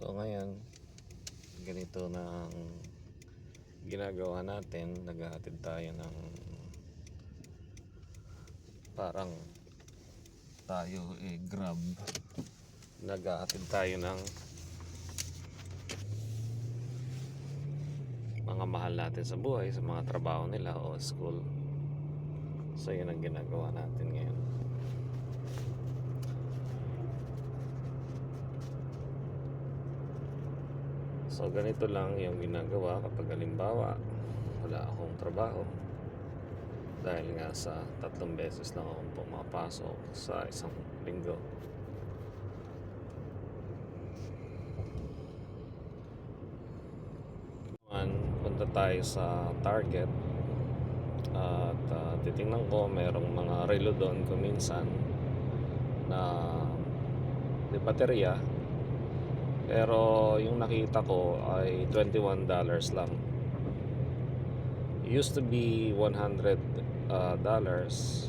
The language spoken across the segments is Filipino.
So ngayon, ganito na ang ginagawa natin. Naghahatid tayo ng parang tayo eh grab. Naghahatid tayo ng mga mahal natin sa buhay, sa mga trabaho nila o school. So yun ang ginagawa natin ngayon. So ganito lang yung ginagawa kapag halimbawa wala akong trabaho. Dahil nga sa tatlong beses lang akong pumapasok sa isang linggo. Punta tayo sa Target at ah, titingnan ko merong mga relo doon kung minsan na di baterya pero yung nakita ko ay $21 lang. Used to be $100 uh, dollars.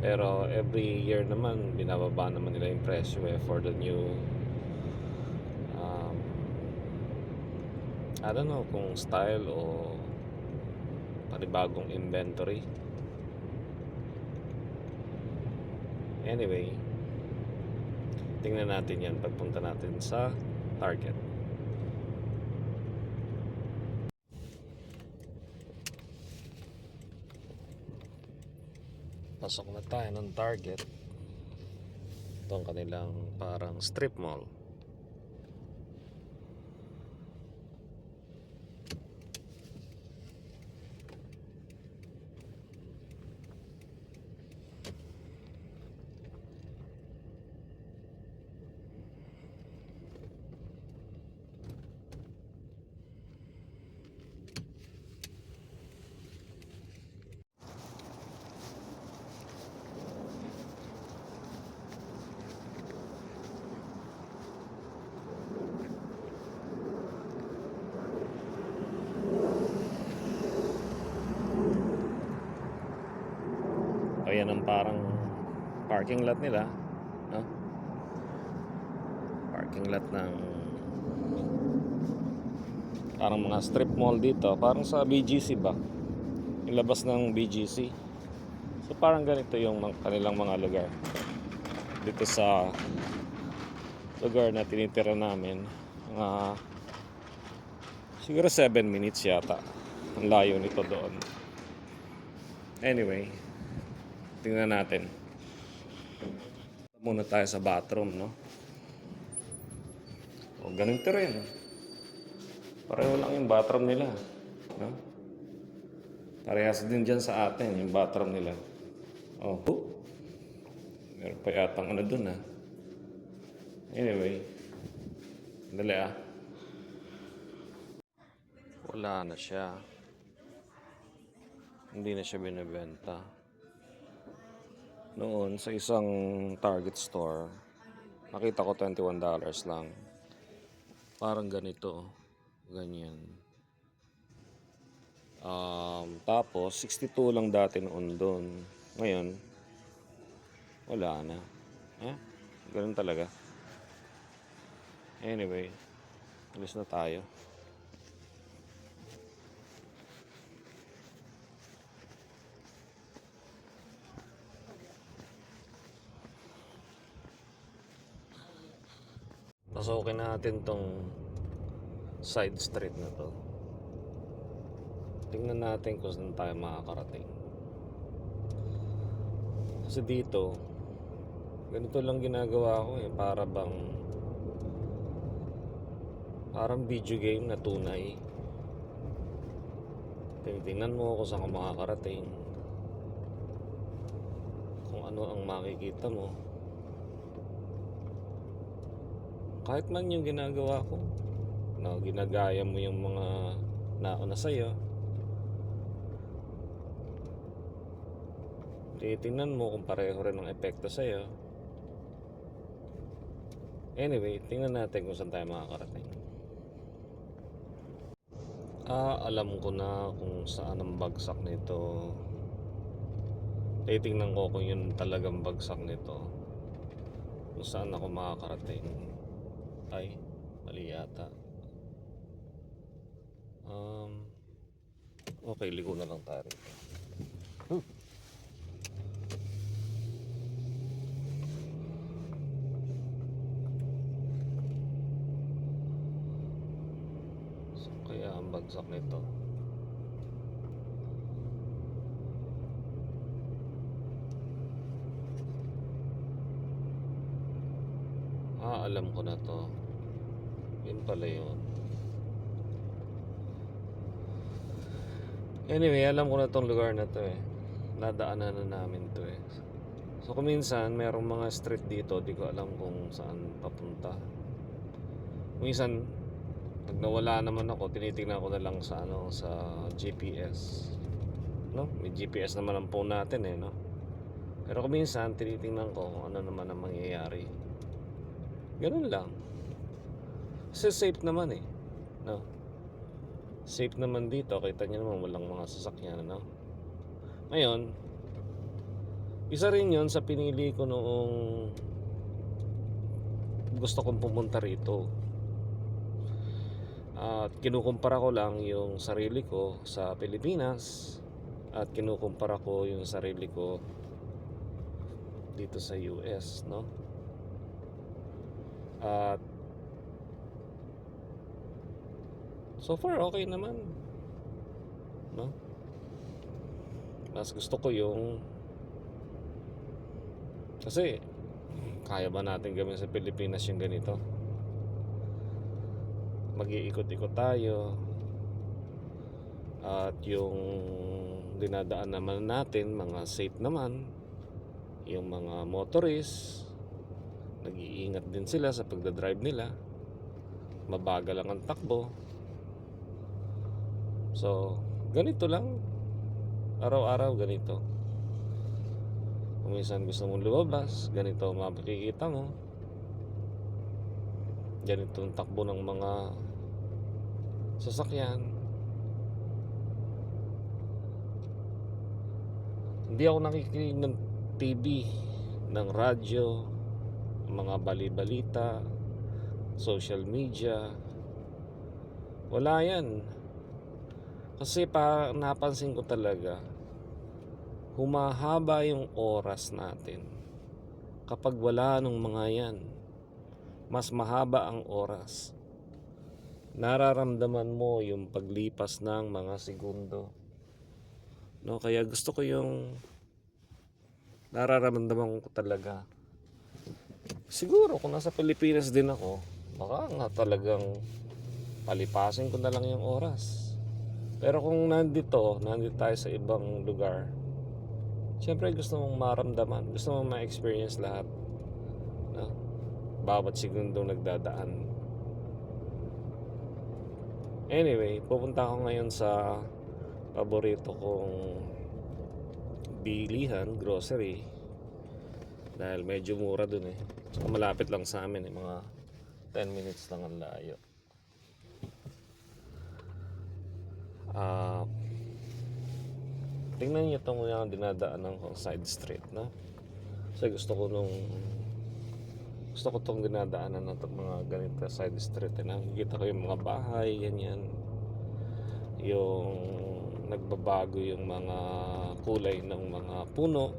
Pero every year naman binababa naman nila yung presyo eh for the new um, I don't know kung style o panibagong inventory. Anyway, tingnan natin yan pagpunta natin sa Target. Pasok na tayo ng Target. Ito ang kanilang parang strip mall. Ayan ang parang parking lot nila. No? Parking lot ng parang mga strip mall dito. Parang sa BGC ba? Yung labas ng BGC. So parang ganito yung kanilang mga lugar. Dito sa lugar na tinitira namin. Mga siguro 7 minutes yata. Ang layo nito doon. Anyway, tingnan natin. Muna tayo sa bathroom, no? O, ganito rin. Pareho lang yung bathroom nila. No? Parehas din dyan sa atin, yung bathroom nila. Oh. Meron pa yatang ano dun, ha? Anyway. Dali, ah. Wala na siya. Hindi na siya binibenta noon sa isang Target store, nakita ko $21 lang. Parang ganito. Ganyan. Um, tapos, 62 lang dati noon doon. Ngayon, wala na. Eh, ganun talaga. Anyway, alis na tayo. Pasukin natin tong side street na to. Tingnan natin kung saan tayo makakarating. Kasi dito, ganito lang ginagawa ko eh. Para bang, parang video game na tunay. Tinitingnan mo kung saan ka makakarating. Kung ano ang makikita mo. Kahit man yung ginagawa ko no, ginagaya mo yung mga nauna sa'yo titingnan mo kung pareho rin ang epekto sa'yo. Anyway tingnan natin kung saan tayo makakarating. Ah alam ko na kung saan ang bagsak nito. Titingnan ko kung yun talagang bagsak nito. Kung saan ako makakarating ay Mali yata. Um, okay, ligo na lang tayo rito. Huh. So, kaya ang bagsak nito. Ah, alam ko na to. Yun pala yun. Anyway, alam ko na tong lugar na to eh. Nadaanan na namin to eh. So kung minsan, merong mga street dito, di ko alam kung saan papunta. Minsan, pag nawala naman ako, tinitingnan ko na lang sa ano, sa GPS. No? May GPS naman ang phone natin eh, no? Pero kung minsan, tinitingnan ko kung ano naman ang mangyayari. Ganun lang. Kasi safe naman eh. No? Safe naman dito. Kita niyo naman walang mga sasakyan. No? Ngayon, isa rin yun sa pinili ko noong gusto kong pumunta rito. At kinukumpara ko lang yung sarili ko sa Pilipinas at kinukumpara ko yung sarili ko dito sa US, no? At so far okay naman. No? Mas gusto ko yung kasi kaya ba natin gawin sa Pilipinas yung ganito? Mag-iikot-ikot tayo. At yung dinadaan naman natin, mga safe naman. Yung mga motorist, nag-iingat din sila sa pagdadrive nila. Mabagal lang ang takbo. So, ganito lang. Araw-araw ganito. Kung minsan gusto mong lumabas, ganito ang makikita mo. Ganito ang takbo ng mga sasakyan. Hindi ako nakikinig ng TV, ng radyo, mga balibalita, social media. Wala yan. Kasi pa napansin ko talaga, humahaba yung oras natin kapag wala nung mga yan. Mas mahaba ang oras. Nararamdaman mo yung paglipas ng mga segundo. No, kaya gusto ko yung nararamdaman ko talaga. Siguro kung nasa Pilipinas din ako, baka nga talagang palipasin ko na lang yung oras. Pero kung nandito, nandito tayo sa ibang lugar, Siyempre gusto mong maramdaman, gusto mong ma-experience lahat. No? Bawat segundo nagdadaan. Anyway, pupunta ako ngayon sa paborito kong bilihan, grocery. Dahil medyo mura dun eh. Tsaka malapit lang sa amin eh, mga 10 minutes lang ang layo. Ah, tingnan niyo itong yung dinadaanan kong side street, no? Kasi gusto ko nung gusto ko itong dinadaanan ng mga ganito side street. Eh. Nakikita ko yung mga bahay, ganyan. Yung nagbabago yung mga kulay ng mga puno.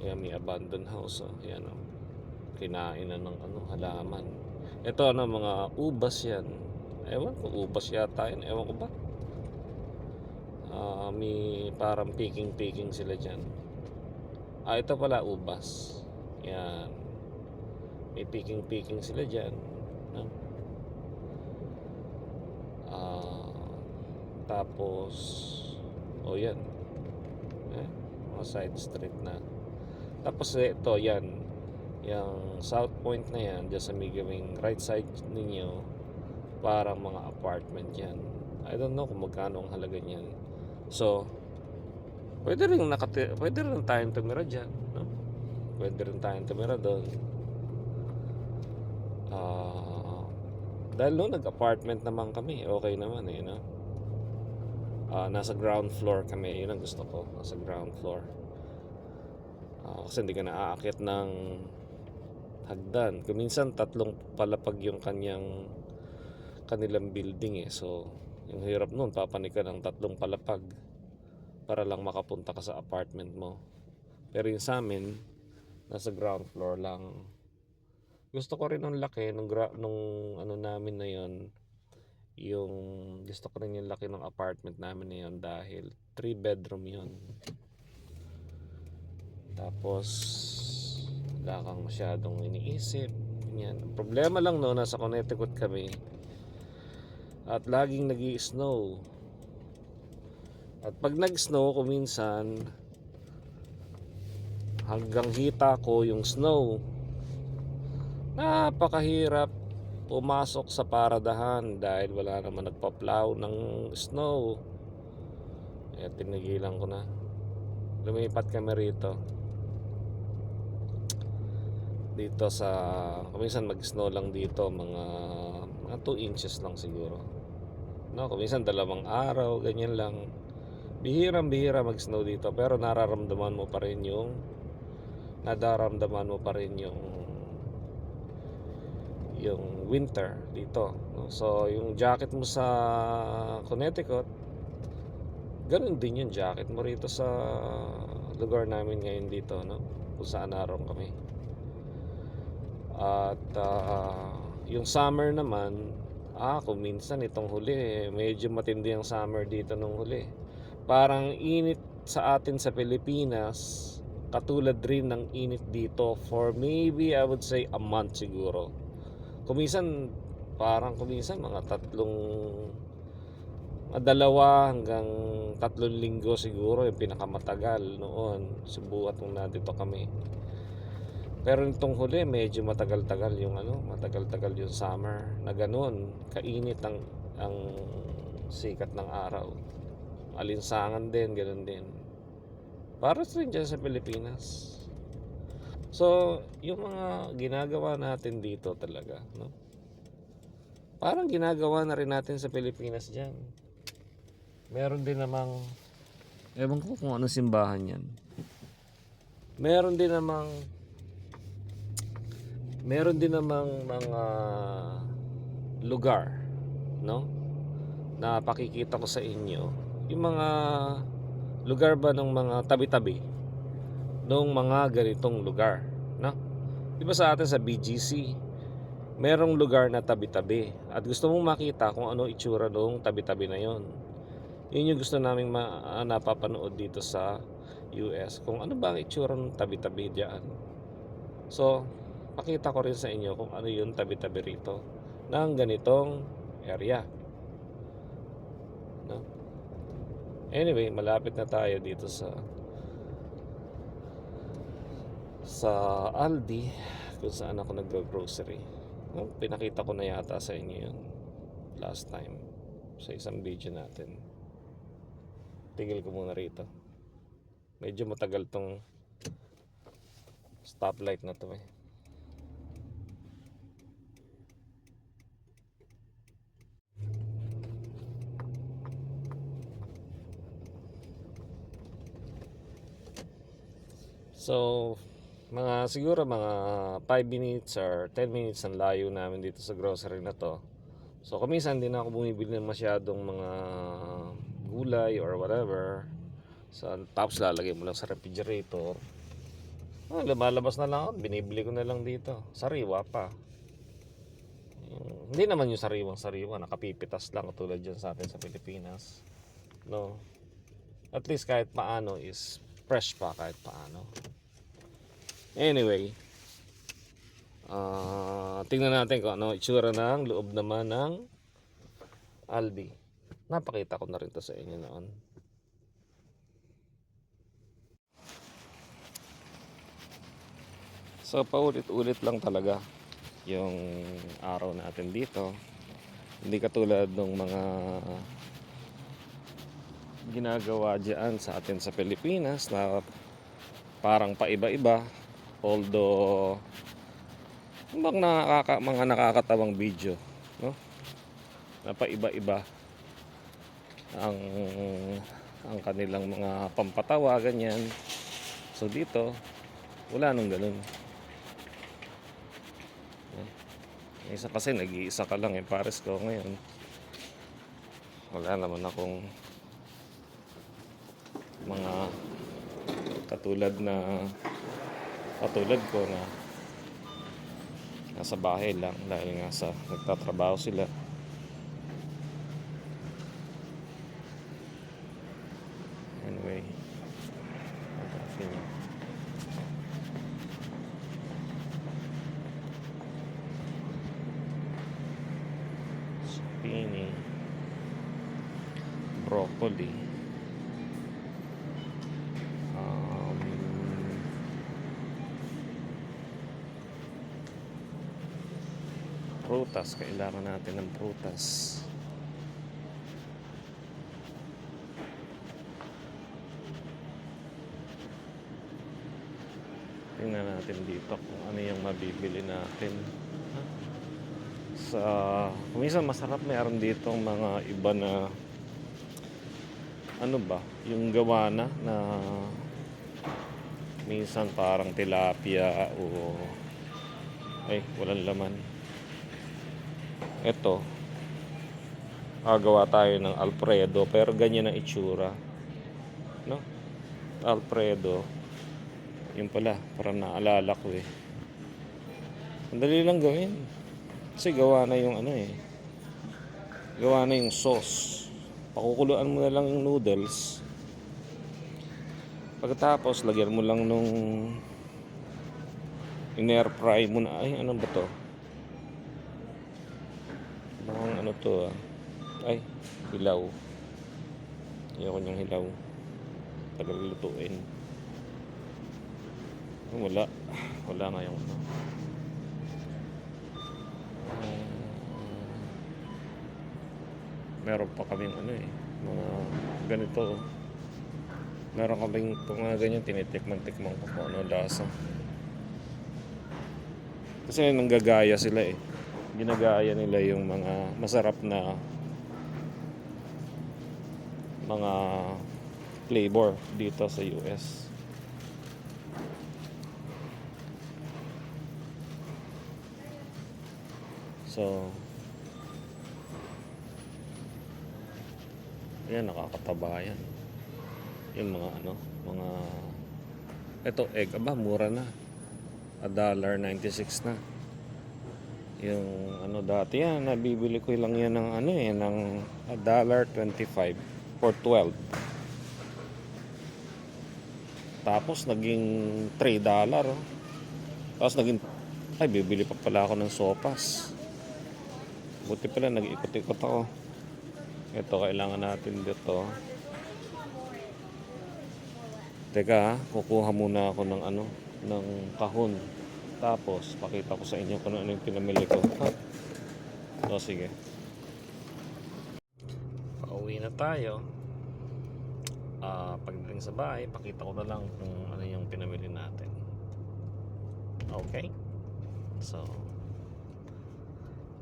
Yan, may abandoned house. Oh. Yan, oh. Kinain na ng ano, halaman. Ito, ano, mga ubas yan. Ewan ko, ubas yata yan. Ewan ko ba? Ah, may parang picking-picking sila dyan. Ah, ito pala ubas. Yan. May picking-picking sila dyan. No? Ah, tapos, oh yan. Eh, mga side street na. Tapos eh, ito, yan. Yung South Point na yan, dyan sa may gawing right side ninyo, parang mga apartment yan. I don't know kung magkano ang halaga niyan. So, pwede rin nakati pwede rin tayong tumira diyan, no? Pwede rin tayong tumira doon. Ah, dahil noon nag-apartment naman kami, okay naman eh, no? Ah, nasa ground floor kami, yun ang gusto ko, nasa ground floor. Ah, kasi hindi ka na ng hagdan. Kuminsan tatlong palapag yung kanyang kanilang building eh. So, yung hirap nun, papanik ka ng tatlong palapag para lang makapunta ka sa apartment mo. Pero yung sa amin, nasa ground floor lang. Gusto ko rin ng laki nung, gra- nung ano namin na yon yung gusto ko rin yung laki ng apartment namin na yun dahil 3 bedroom yun. Tapos wala kang masyadong iniisip. Yan. Problema lang no, nasa Connecticut kami. At laging nag snow At pag nag-snow, kuminsan, hanggang hita ko yung snow. Napakahirap pumasok sa paradahan dahil wala naman nagpa-plow ng snow. Eh, tinigilan ko na. Lumipat kami rito. Dito sa, kuminsan mag-snow lang dito, mga 2 inches lang siguro. No, kuminsan dalawang araw, ganyan lang. Bihirang bihira mag-snow dito, pero nararamdaman mo pa rin yung, nadaramdaman mo pa rin yung yung winter dito. No? So, yung jacket mo sa Connecticut, ganun din yung jacket mo rito sa lugar namin ngayon dito, no? Kung saan naroon kami. At ah, yung summer naman, ah, kung minsan itong huli, medyo matindi ang summer dito nung huli. Parang init sa atin sa Pilipinas, katulad rin ng init dito for maybe I would say a month siguro. Kumisan parang kumisan mga tatlong dalawa hanggang tatlong linggo siguro yung pinakamatagal noon. Subukat nung nandito kami pero nitong huli medyo matagal-tagal yung ano matagal-tagal yung summer na ganun kainit ang ang sikat ng araw alinsangan din ganun din para rin dyan sa Pilipinas So, yung mga ginagawa natin dito talaga, no? Parang ginagawa na rin natin sa Pilipinas diyan. Meron din namang ewan ko kung ano simbahan 'yan. Meron din namang meron din namang mga lugar, no? Na pakikita ko sa inyo, yung mga lugar ba ng mga tabi-tabi noong mga ganitong lugar, no? 'Di ba sa atin sa BGC, merong lugar na tabi-tabi at gusto mong makita kung ano itsura noong tabi-tabi na 'yon. 'Yun yung gusto naming ma- ah, napapanood dito sa US, kung ano ba ang itsura ng tabi-tabi diyan. So, pakita ko rin sa inyo kung ano yung tabi-tabi rito ng ganitong area. No? Anyway, malapit na tayo dito sa sa Aldi kung saan ako nag-grocery. No, pinakita ko na yata sa inyo yun last time sa isang video natin. Tigil ko muna rito. Medyo matagal tong stoplight na to eh. So, mga siguro mga 5 minutes or 10 minutes ang layo namin dito sa grocery na to. So kuminsan din ako bumibili ng masyadong mga gulay or whatever. So tapos lalagay mo lang sa refrigerator. Ah, lumalabas na lang ako, binibili ko na lang dito. Sariwa pa. Hindi naman yung sariwang sariwa, nakapipitas lang tulad dyan sa atin sa Pilipinas. No. At least kahit paano is fresh pa kahit paano. Anyway, ah tingnan natin kung ano itsura ng loob naman ng Aldi. Napakita ko na rin to sa inyo noon. So paulit-ulit lang talaga yung araw natin dito. Hindi katulad ng mga ginagawa diyan sa atin sa Pilipinas na parang paiba-iba although bang nakaka, mga nakakatawang video no na paiba-iba ang ang kanilang mga pampatawa ganyan so dito wala nung ganun Isa kasi nag-iisa ka lang eh. Pares ko ngayon. Wala naman akong mga katulad na katulad ko na nasa bahay lang dahil nga sa nagtatrabaho sila. Anyway, ang coffee niya. Zucchini, broccoli, um, prutas, kailangan natin ng prutas. Tingnan natin dito kung ano yung mabibili natin. Sa, minsan masarap meron dito mga iba na ano ba, yung gawa na na minsan parang tilapia o ay, walang laman. Ito, gagawa tayo ng Alfredo pero ganyan ang itsura. No? Alfredo. Yun pala, parang naalala ko eh. Ang lang gawin. Kasi gawa na yung ano eh. Gawa na yung sauce. Pakukuluan mo na lang yung noodles. Pagkatapos, lagyan mo lang nung in-air fry mo na. Ay, ano ba to? Bang ano to ah. Ay, hilaw. Ayoko niyang hilaw. Tagal lutuin. Wala. Wala nga yung ano. Ah, meron pa kaming ano eh. Mga ganito. oh. Meron kaming mga ganyan. Tinitikman-tikman ko kung ano lasa. Kasi nanggagaya sila eh. Ginagaya nila yung mga masarap na mga flavor dito sa US. So, yan nakakataba yan. Yung mga ano, mga ito egg aba mura na. A dollar 96 na. Yung ano dati yan, nabibili ko lang yan ng ano eh, ng a dollar 25 for 12. Tapos naging 3 dollar. oh. Tapos naging ay bibili pa pala ako ng sopas. Buti pala nag-ikot-ikot ako. Ito kailangan natin dito. Teka, ha, kukuha muna ako ng ano, ng kahon. Tapos pakita ko sa inyo kung ano yung pinamili ko. Ha? O sige. Pauwi na tayo. Ah, pagdating sa bahay, pakita ko na lang kung ano yung pinamili natin. Okay? So,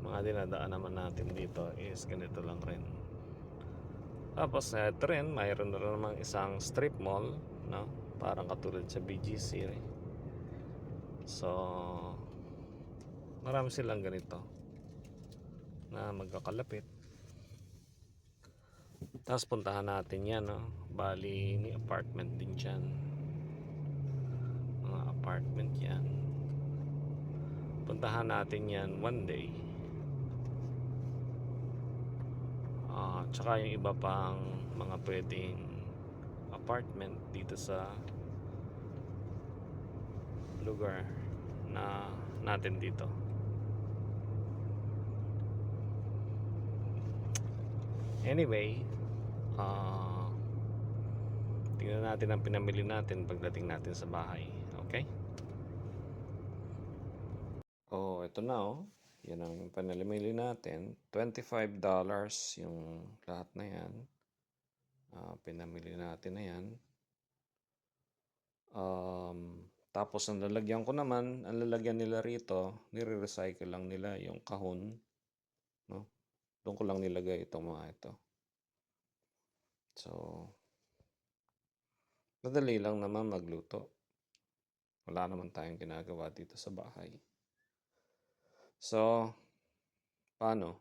mga dinadaan naman natin dito is ganito lang rin. Tapos ito rin, mayroon na rin namang isang strip mall, no? Parang katulad sa BGC. eh. So, marami silang ganito na magkakalapit. Tapos puntahan natin yan, no? Bali, may apartment din dyan. Mga apartment yan. Puntahan natin yan one day. Ah, tsaka yung iba pang mga pwedeng apartment dito sa lugar na natin dito. Anyway, ah tingnan natin ang pinamili natin pagdating natin sa bahay. Okay? Oh, ito na oh. Yan ang panalimili natin. $25 yung lahat na yan. Ah, pinamili natin na yan. Um, tapos ang lalagyan ko naman, ang lalagyan nila rito, nire-recycle lang nila yung kahon. No? Doon ko lang nilagay itong mga ito. So, madali lang naman magluto. Wala naman tayong ginagawa dito sa bahay. So, Paano?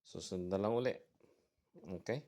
Susunod na lang uli. Okay?